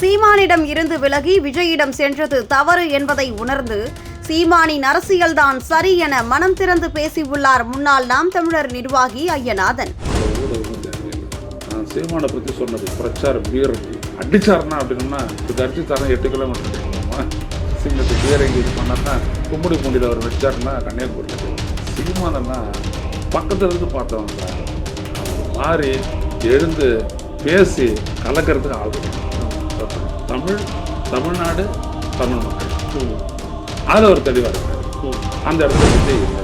சீமானிடம் இருந்து விலகி விஜயிடம் சென்றது தவறு என்பதை உணர்ந்து சீமானின் அரசியல்தான் சரி என மனம் திறந்து பேசியுள்ளார் முன்னாள் நாம் தமிழர் நிர்வாகி ஐயநாதன். சீமானை பற்றி சொன்னது பிரச்சாரம் வீரர் அடிச்சாருன்னா அப்படின்னா அடிச்சு தரம் எட்டு கிலோமீட்டர் போகணுமா? சிங்கத்து பீரங்கி இது பண்ணாருன்னா கும்படி பூண்டியில் அவர் வச்சார்னா கன்னியாகுமரி சீமானன்னா பக்கத்துல இருந்து பார்த்தவங்க. மாறி எழுந்து பேசி கலக்கிறதுக்கு ஆள் தமிழ் தமிழ்நாடு தமிழ் மக்கள். அதில் ஒரு தெளிவாக அந்த இடத்துல இல்லவே இல்லை.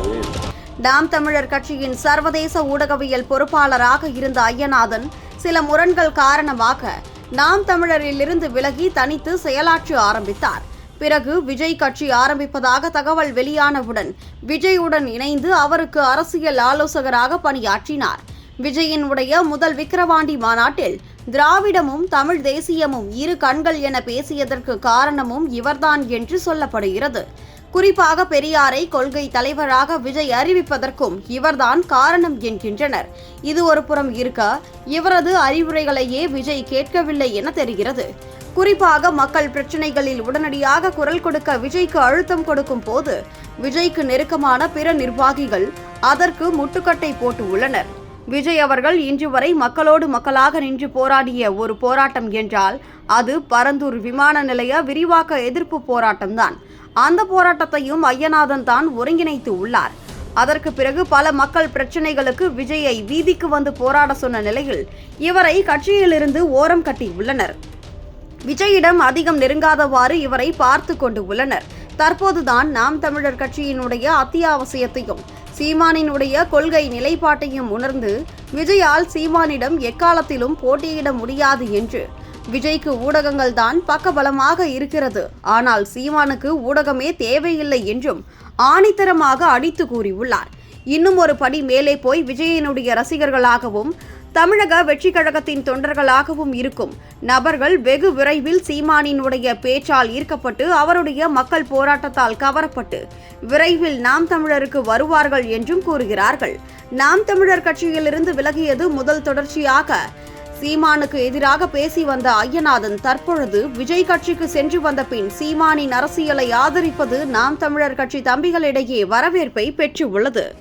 நாம் தமிழர் கட்சியின் சர்வதேச ஊடகவியல் பொறுப்பாளராக இருந்த ஐயநாதன் சில முரண்கள் காரணமாக நாம் தமிழரிலிருந்து விலகி தனித்து செயலாற்ற ஆரம்பித்தார். பிறகு விஜய் கட்சி ஆரம்பிப்பதாக தகவல் வெளியானவுடன் விஜயுடன் இணைந்து அவருக்கு அரசியல் ஆலோசகராக பணியாற்றினார். விஜயின் உடைய முதல் விக்கிரவாண்டி மாநாட்டில் திராவிடமும் தமிழ் தேசியமும் இரு கண்கள் என பேசியதற்கு காரணமும் இவர்தான் என்று சொல்லப்படுகிறது. குறிப்பாக பெரியாரை கொள்கை தலைவராக விஜய் அறிவிப்பதற்கும் இவர்தான் காரணம் என்கின்றனர். இது ஒரு புறம் இருக்க இவரது அறிவுரைகளையே விஜய் கேட்கவில்லை என தெரிகிறது. குறிப்பாக மக்கள் பிரச்சனைகளில் உடனடியாக குரல் கொடுக்க விஜய்க்கு அழுத்தம் கொடுக்கும் போது விஜய்க்கு நெருக்கமான பிற நிர்வாகிகள் அதற்கு முட்டுக்கட்டை போட்டு உள்ளனர் விஜய் அவர்கள் இன்று வரை மக்களோடு மக்களாக நின்று போராடிய ஒரு போராட்டம் என்றால் அது பரந்தூர் விமான நிலைய விரிவாக்க எதிர்ப்பு போராட்டம்தான். அந்த போராட்டத்தையும் ஐயநாதன் தான் ஒருங்கிணைத்து உள்ளார். அதற்கு பிறகு பல மக்கள் பிரச்சனைகளுக்கு விஜயை வீதிக்கு வந்து போராட சொன்ன நிலையில் இவரை கட்சியிலிருந்து ஓரம் கட்டி உள்ளனர். விஜயிடம் அதிகம் நெருங்காதவாறு இவரை பார்த்து கொண்டு உள்ளனர். தற்போதுதான் நாம் தமிழர் கட்சியினுடைய அத்தியாவசியத்தையும் சீமானினுடைய கொள்கை நிலைப்பாட்டையும் உணர்ந்து விஜயால் சீமானிடம் எக்காலத்திலும் போட்டியிட முடியாது என்று. விஜய்க்கு ஊடகங்கள் தான் பக்கபலமாக இருக்கிறது. ஆனால் சீமானுக்கு ஊடகமே தேவையில்லை என்றும் ஆணித்தரமாக அடித்து கூறியுள்ளார். இன்னும் ஒரு படி மேலே போய் விஜயனுடைய ரசிகர்களாகவும் தமிழக வெற்றி கழகத்தின் தொண்டர்களாகவும் இருக்கும். நபர்கள் வெகு விரைவில் சீமானினுடைய பேச்சால் ஈர்க்கப்பட்டு அவருடைய மக்கள் போராட்டத்தால் கவரப்பட்டு விரைவில் நாம் தமிழருக்கு வருவார்கள் என்றும் கூறுகிறார்கள். நாம் தமிழர் கட்சியிலிருந்து விலகியது முதல் தொடர்ச்சியாக சீமானுக்கு எதிராக பேசி வந்த ஐயநாதன் தற்பொழுது விஜய் கட்சிக்கு சென்று வந்த பின் சீமானின் அரசியலை ஆதரிப்பது நாம் தமிழர் கட்சி தம்பிகளிடையே வரவேற்பை பெற்றுள்ளது.